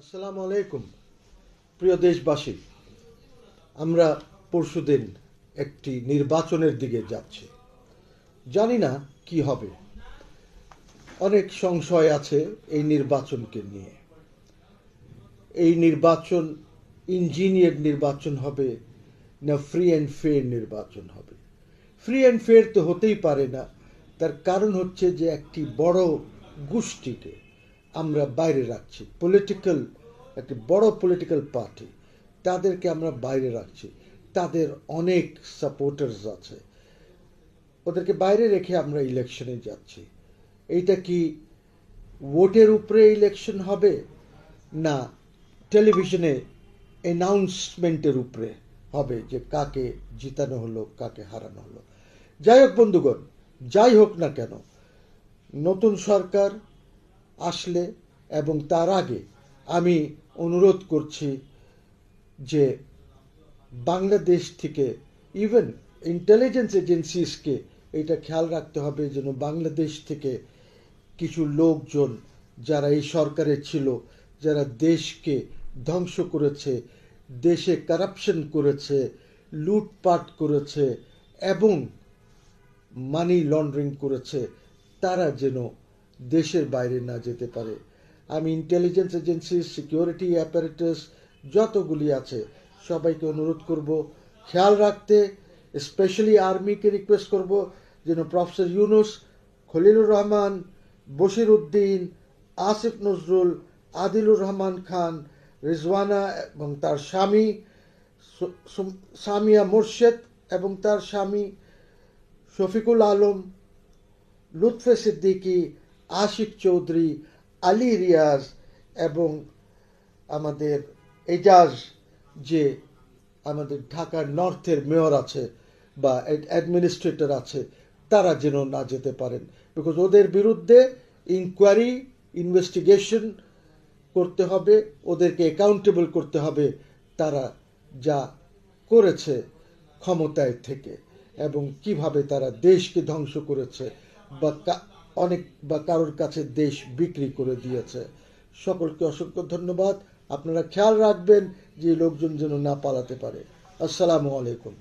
আসসালামু আলাইকুম। প্রিয় দেশবাসী, আমরা পরশুদিন একটি নির্বাচনের দিকে যাচ্ছি। জানি না কি হবে। অনেক সংশয় আছে এই নির্বাচনকে নিয়ে। এই নির্বাচন ইঞ্জিনিয়ার নির্বাচন হবে না ফ্রি অ্যান্ড ফেয়ার নির্বাচন হবে। ফ্রি অ্যান্ড ফেয়ার তো হতেই পারে না। তার কারণ হচ্ছে যে একটি বড় গোষ্ঠীকে আমরা বাইরে রাখছি। পলিটিক্যাল একটি বড় পলিটিক্যাল পার্টি তাদেরকে আমরা বাইরে রাখছি। তাদের অনেক সাপোর্টার্স আছে। ওদেরকে বাইরে রেখে আমরা ইলেকশনে যাচ্ছি। এইটা কি ভোটের উপরে ইলেকশন হবে? না টেলিভিশনে অ্যানাউন্সমেন্টের উপরে হবে যে কাকে জিতানো হলো, কাকে হারানো হলো। যাই হোক বন্ধুগণ, যাই হোক না কেন, নতুন সরকার আসলে এবং তার আগে আমি অনুরোধ করছি যে বাংলাদেশ থেকে ইভেন ইন্টেলিজেন্স এজেন্সিসকে এটা খেয়াল রাখতে হবে যেন বাংলাদেশ থেকে কিছু লোকজন যারা এই সরকারে ছিল, যারা দেশকে ধ্বংস করেছে, দেশে কারাপশন করেছে, লুটপাট করেছে এবং মানি লন্ডারিং করেছে, তারা যেন দেশের বাইরে না যেতে পারে। আমি ইন্টেলিজেন্স এজেন্সি সিকিউরিটি অ্যাপারেটাস যতগুলি আছে সবাইকে অনুরোধ করব, খেয়াল রাখতে স্পেশালি আর্মিকে রিকোয়েস্ট করব যেন প্রফেসর ইউনুস, খলিলুর রহমান, বশির উদ্দিন, আসিফ নজরুল, আদিলুর রহমান খান, রিজওয়ানা এবং তার স্বামী সামিয়া মোর্শেদ এবং তার স্বামী শফিকুল আলম, লুৎফে সিদ্দিকী আশিক চৌধুরী, আলী রিয়াজ এবং আমাদের এজাজ, যে আমাদের ঢাকার নর্থের মেয়র আছে বা অ্যাডমিনিস্ট্রেটর আছে, তারা যেন না যেতে পারেন। বিকজ ওদের বিরুদ্ধে ইনকোয়ারি ইনভেস্টিগেশন করতে হবে, ওদেরকে অ্যাকাউন্টেবল করতে হবে, তারা যা করেছে ক্ষমতায় থেকে এবং কীভাবে তারা দেশকে ধ্বংস করেছে বা অনেক বা কারোর কাছে দেশ বিক্রি করে দিয়েছে। সকলকে অসংখ্য ধন্যবাদ। আপনারা খেয়াল রাখবেন যে লোকজন যেন না পালাতে পারে। আসসালামু আলাইকুম।